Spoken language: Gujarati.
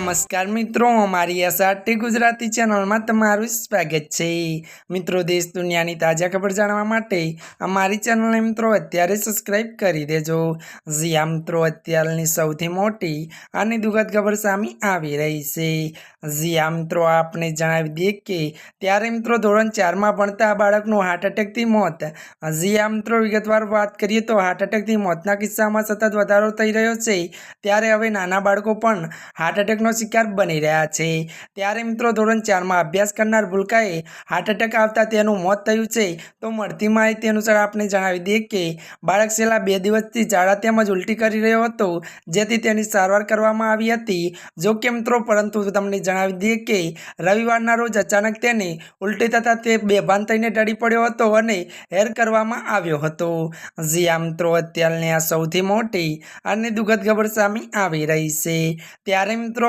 નમસ્કાર મિત્રો, અમારી એસઆરટી ગુજરાતી ચેનલમાં તમારું સ્વાગત છે. મિત્રો, દેશ દુનિયાની તાજા ખબર જાણવા માટે અમારી ચેનલને મિત્રો અત્યારે સબસ્ક્રાઈબ કરી દેજો. જ્યાં મિત્રો, અત્યારની સૌથી મોટી અને દુઃખદ ખબર સામે આવી રહી છે. જ્યાં મિત્રો, આપને જણાવી દઈએ કે ત્યારે મિત્રો ધોરણ ચારમાં ભણતા બાળકનું હાર્ટ એટેકથી મોત. જ્યાં મિત્રો, વિગતવાર વાત કરીએ તો હાર્ટ એટેકથી મોતના કિસ્સામાં સતત વધારો થઈ રહ્યો છે. ત્યારે હવે નાના બાળકો પણ હાર્ટ એટેકનો શિકાર બની રહ્યા છે. ત્યારે મિત્રો ધોરણ ચારમાં અભ્યાસ કરનાર ભૂલકાએ હાર્ટ એટેક આવતા તેનું મોત થયું છે. તો મળતી માહિતી અનુસાર આપણે જણાવી દઈએ કે બાળક છેલ્લા બે દિવસથી ઝાડા તેમજ ઉલટી કરી રહ્યો હતો, જેથી તેની સારવાર કરવામાં આવી હતી. જો કે મિત્રો, પરંતુ તમને જણાવી દઈએ કે રવિવારના રોજ અચાનક તેને ઉલટી થતાં તે બેભાન થઈને ઢળી પડ્યો હતો અને હેર કરવામાં આવ્યો હતો. જી આ મિત્રો, અત્યારની આ સૌથી મોટી અને દુઃખદ ખબર સામે આવી રહી છે. ત્યારે